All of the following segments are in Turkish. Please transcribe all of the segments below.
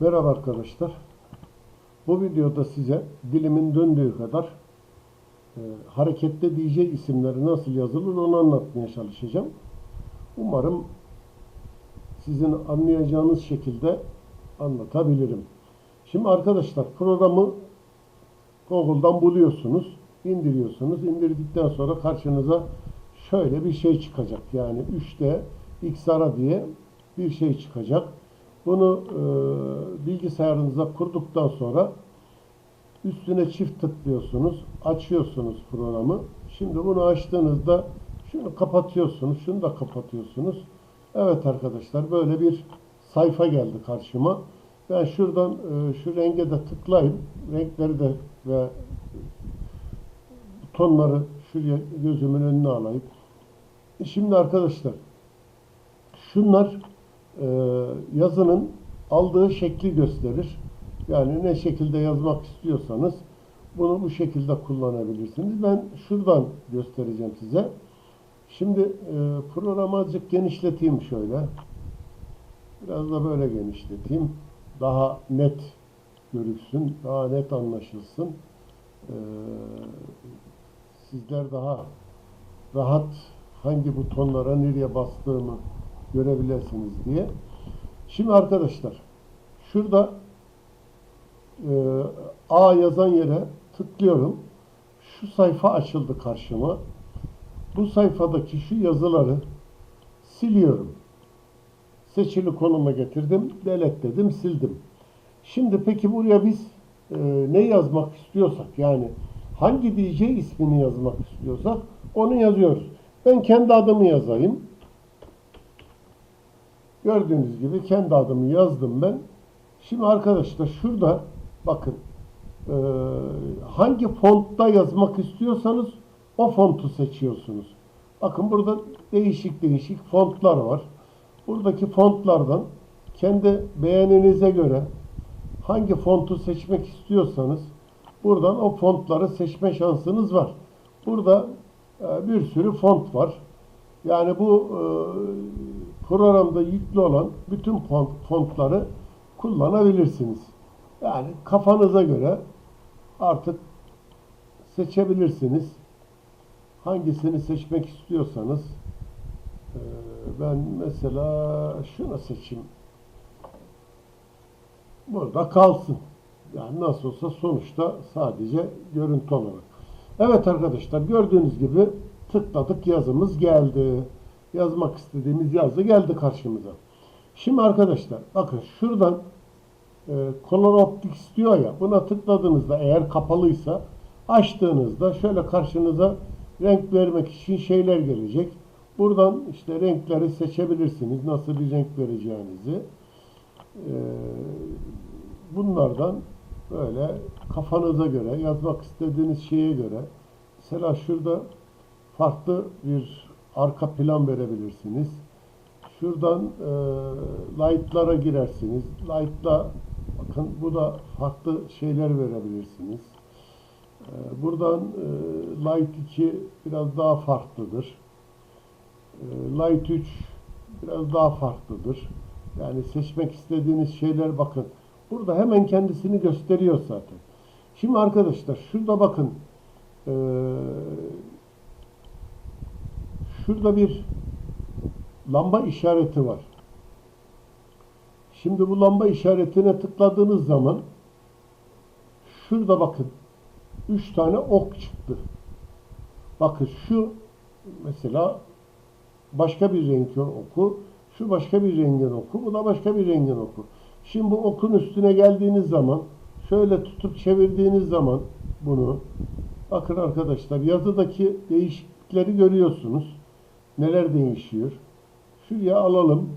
Merhaba arkadaşlar. Bu videoda size dilimin döndüğü kadar e, harekette DJ isimleri nasıl yazılır onu anlatmaya çalışacağım. Umarım sizin anlayacağınız şekilde anlatabilirim. Şimdi arkadaşlar programı Google'dan buluyorsunuz, indiriyorsunuz. İndirdikten sonra karşınıza şöyle bir şey çıkacak. Yani 3D XR diye bir şey çıkacak. Bunu e, bilgisayarınıza kurduktan sonra üstüne çift tıklıyorsunuz, açıyorsunuz programı. Şimdi bunu açtığınızda şunu kapatıyorsunuz, şunu da kapatıyorsunuz. Evet arkadaşlar böyle bir sayfa geldi karşıma. Ben şuradan e, şu renge de tıklayayım. Renkleri de ve tonları şuraya gözümün önüne alayım. E, Şimdi arkadaşlar şunlar yazının aldığı şekli gösterir. Yani ne şekilde yazmak istiyorsanız bunu bu şekilde kullanabilirsiniz. Ben şuradan göstereceğim size. Şimdi e, programı azıcık genişleteyim şöyle. Biraz da böyle genişleteyim. Daha net görüksün, daha net anlaşılsın. E, sizler daha rahat hangi butonlara nereye bastığımı görebilirsiniz diye. Şimdi arkadaşlar şurada e, A yazan yere tıklıyorum. Şu sayfa açıldı karşıma. Bu sayfadaki şu yazıları siliyorum. Seçili konuma getirdim. Delete dedim, sildim. Şimdi peki buraya biz e, ne yazmak istiyorsak yani hangi DJ ismini yazmak istiyorsak onu yazıyoruz. Ben kendi adımı yazayım. Gördüğünüz gibi kendi adımı yazdım ben. Şimdi arkadaşlar şurada bakın e, hangi fontta yazmak istiyorsanız o fontu seçiyorsunuz. Bakın burada değişik değişik fontlar var. Buradaki fontlardan kendi beğeninize göre hangi fontu seçmek istiyorsanız buradan o fontları seçme şansınız var. Burada e, bir sürü font var. Yani bu e, programda yüklü olan bütün font, fontları kullanabilirsiniz. Yani kafanıza göre artık seçebilirsiniz. Hangisini seçmek istiyorsanız e, ben mesela şunu seçeyim. Burada kalsın. Yani nasıl olsa sonuçta sadece görüntü olarak. Evet arkadaşlar gördüğünüz gibi tıkladık yazımız geldi. Yazmak istediğimiz yazı geldi karşımıza. Şimdi arkadaşlar bakın şuradan e, Color Optics diyor ya buna tıkladığınızda eğer kapalıysa açtığınızda şöyle karşınıza renk vermek için şeyler gelecek. Buradan işte renkleri seçebilirsiniz. Nasıl bir renk vereceğinizi. E, bunlardan böyle kafanıza göre yazmak istediğiniz şeye göre mesela şurada farklı bir arka plan verebilirsiniz. Şuradan e, light'lara girersiniz. Light'la bakın bu da farklı şeyler verebilirsiniz. E, buradan e, light 2 biraz daha farklıdır. E, light 3 biraz daha farklıdır. Yani seçmek istediğiniz şeyler bakın. Burada hemen kendisini gösteriyor zaten. Şimdi arkadaşlar şurada bakın. E, şurada bir lamba işareti var. Şimdi bu lamba işaretine tıkladığınız zaman şurada bakın 3 tane ok çıktı. Bakın şu mesela başka bir rengin oku, şu başka bir rengin oku, bu da başka bir rengin oku. Şimdi bu okun üstüne geldiğiniz zaman şöyle tutup çevirdiğiniz zaman bunu bakın arkadaşlar yazıdaki değişiklikleri görüyorsunuz. Neler değişiyor? Şuraya alalım.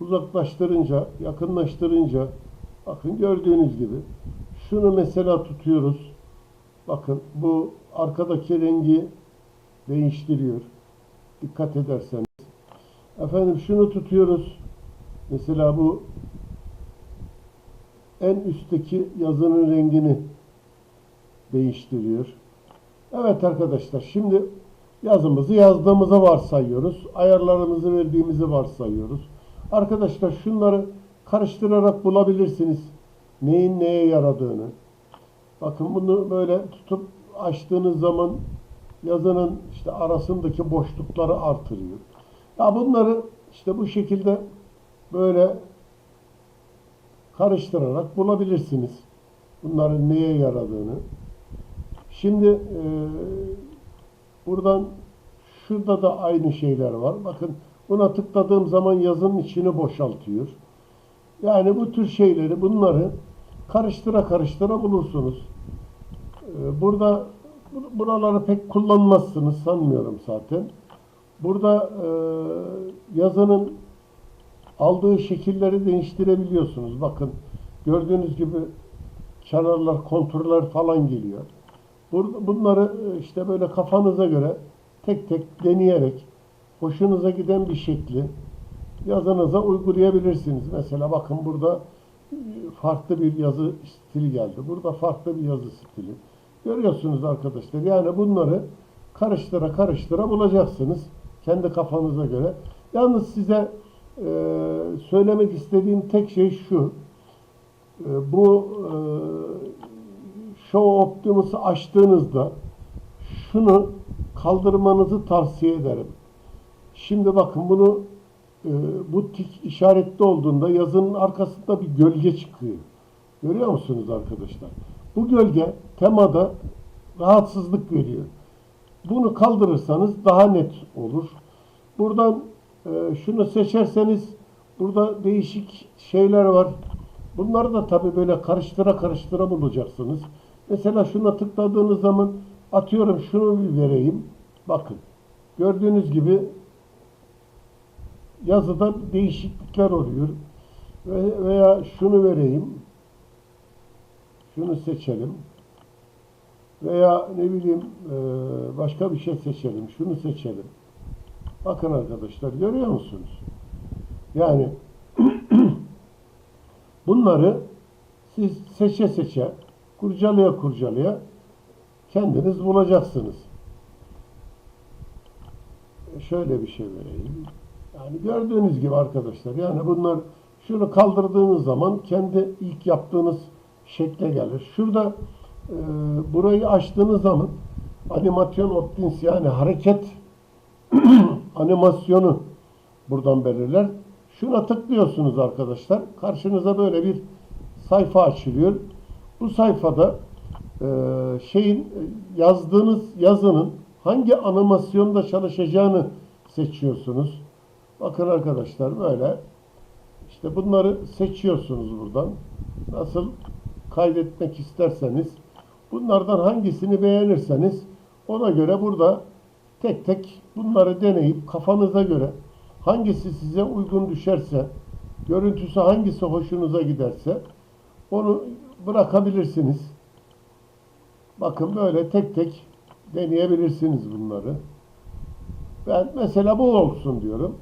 Uzaklaştırınca, yakınlaştırınca bakın gördüğünüz gibi şunu mesela tutuyoruz. Bakın bu arkadaki rengi değiştiriyor. Dikkat ederseniz. Efendim şunu tutuyoruz. Mesela bu en üstteki yazının rengini değiştiriyor. Evet arkadaşlar şimdi yazımızı yazdığımızı varsayıyoruz. Ayarlarımızı verdiğimizi varsayıyoruz. Arkadaşlar şunları karıştırarak bulabilirsiniz. Neyin neye yaradığını. Bakın bunu böyle tutup açtığınız zaman yazının işte arasındaki boşlukları artırıyor. Ya bunları işte bu şekilde böyle karıştırarak bulabilirsiniz. Bunların neye yaradığını. Şimdi e, buradan şurada da aynı şeyler var. Bakın buna tıkladığım zaman yazının içini boşaltıyor. Yani bu tür şeyleri bunları karıştıra karıştıra bulursunuz. Ee, Burada bu- buraları pek kullanmazsınız sanmıyorum zaten. Burada e, yazının aldığı şekilleri değiştirebiliyorsunuz. Bakın gördüğünüz gibi kenarlar, konturlar falan geliyor. Bunları e, işte böyle kafanıza göre tek tek deneyerek hoşunuza giden bir şekli yazınıza uygulayabilirsiniz. Mesela bakın burada e, farklı bir yazı stili geldi. Burada farklı bir yazı stili. Görüyorsunuz arkadaşlar. Yani bunları karıştıra karıştıra bulacaksınız. Kendi kafanıza göre. Yalnız size e, söylemek istediğim tek şey şu. E, bu e, Show Optimus'u açtığınızda şunu kaldırmanızı tavsiye ederim. Şimdi bakın bunu e, bu tik işaretli olduğunda yazının arkasında bir gölge çıkıyor. Görüyor musunuz arkadaşlar? Bu gölge temada rahatsızlık veriyor. Bunu kaldırırsanız daha net olur. Buradan e, şunu seçerseniz burada değişik şeyler var. Bunları da tabii böyle karıştıra karıştıra bulacaksınız. Mesela şuna tıkladığınız zaman atıyorum şunu bir vereyim. Bakın. Gördüğünüz gibi yazıda değişiklikler oluyor. Ve- Veya şunu vereyim. Şunu seçelim. Veya ne bileyim e, başka bir şey seçelim. Şunu seçelim. Bakın arkadaşlar görüyor musunuz? Yani bunları siz seçe seçe, kurcalaya kurcalaya kendiniz bulacaksınız. Şöyle bir şey vereyim. Yani gördüğünüz gibi arkadaşlar yani bunlar şunu kaldırdığınız zaman kendi ilk yaptığınız şekle gelir. Şurada e, burayı açtığınız zaman animasyon optins yani hareket animasyonu buradan belirler. Şuna tıklıyorsunuz arkadaşlar. Karşınıza böyle bir sayfa açılıyor. Bu sayfada e, şeyin yazdığınız yazının hangi animasyonda çalışacağını seçiyorsunuz. Bakın arkadaşlar böyle işte bunları seçiyorsunuz buradan. Nasıl kaydetmek isterseniz bunlardan hangisini beğenirseniz ona göre burada tek tek bunları deneyip kafanıza göre hangisi size uygun düşerse görüntüsü hangisi hoşunuza giderse onu bırakabilirsiniz. Bakın böyle tek tek deneyebilirsiniz bunları. Ben mesela bu olsun diyorum.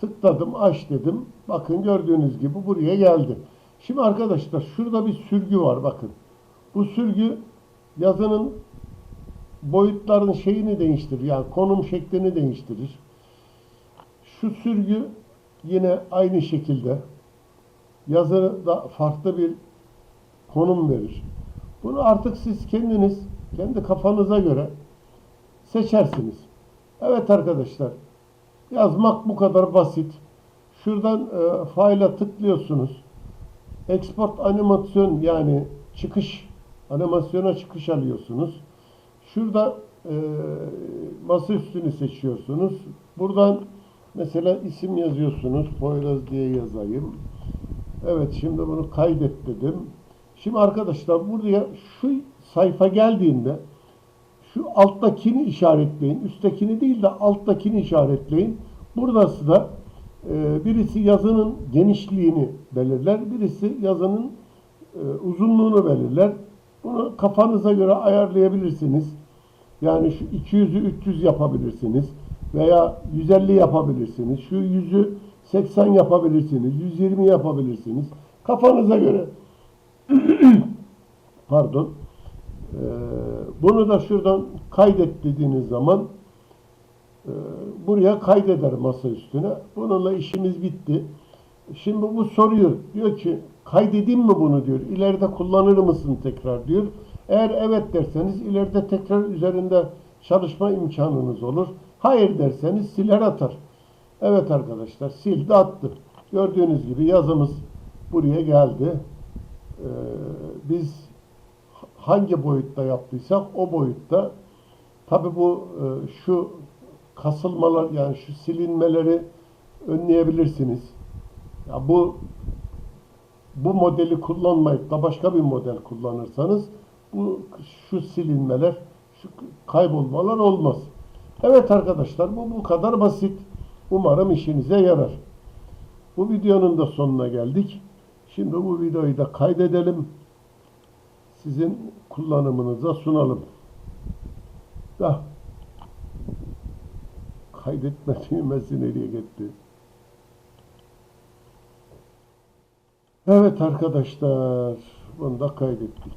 Tıkladım, aç dedim. Bakın gördüğünüz gibi buraya geldi. Şimdi arkadaşlar şurada bir sürgü var bakın. Bu sürgü yazının boyutlarının şeyini değiştirir. Yani konum şeklini değiştirir. Şu sürgü yine aynı şekilde yazıda farklı bir konum verir. Bunu artık siz kendiniz kendi kafanıza göre seçersiniz. Evet arkadaşlar yazmak bu kadar basit. Şuradan e, file'a tıklıyorsunuz. Export animasyon yani çıkış animasyona çıkış alıyorsunuz. Şurada e, masa üstünü seçiyorsunuz. Buradan mesela isim yazıyorsunuz. Poyraz diye yazayım. Evet şimdi bunu kaydet dedim. Şimdi arkadaşlar buraya şu sayfa geldiğinde şu alttakini işaretleyin. Üsttekini değil de alttakini işaretleyin. Burası da e, birisi yazının genişliğini belirler. Birisi yazının e, uzunluğunu belirler. Bunu kafanıza göre ayarlayabilirsiniz. Yani şu 200'ü 300 yapabilirsiniz. Veya 150 yapabilirsiniz. Şu 100'ü 80 yapabilirsiniz. 120 yapabilirsiniz. Kafanıza göre. Pardon. Ee, bunu da şuradan kaydet dediğiniz zaman e, buraya kaydeder masa üstüne. Bununla işimiz bitti. Şimdi bu soruyor. Diyor ki kaydedeyim mi bunu diyor. İleride kullanır mısın tekrar diyor. Eğer evet derseniz ileride tekrar üzerinde çalışma imkanınız olur. Hayır derseniz siler atar. Evet arkadaşlar sildi attı. Gördüğünüz gibi yazımız buraya geldi. Ee, biz hangi boyutta yaptıysak o boyutta tabi bu e, şu kasılmalar yani şu silinmeleri önleyebilirsiniz. Ya bu bu modeli kullanmayıp da başka bir model kullanırsanız bu şu silinmeler, şu kaybolmalar olmaz. Evet arkadaşlar bu bu kadar basit. Umarım işinize yarar. Bu videonun da sonuna geldik. Şimdi bu videoyu da kaydedelim. Sizin kullanımınıza sunalım. Da kaydetme düğmesi gitti? Evet arkadaşlar, bunu da kaydettik.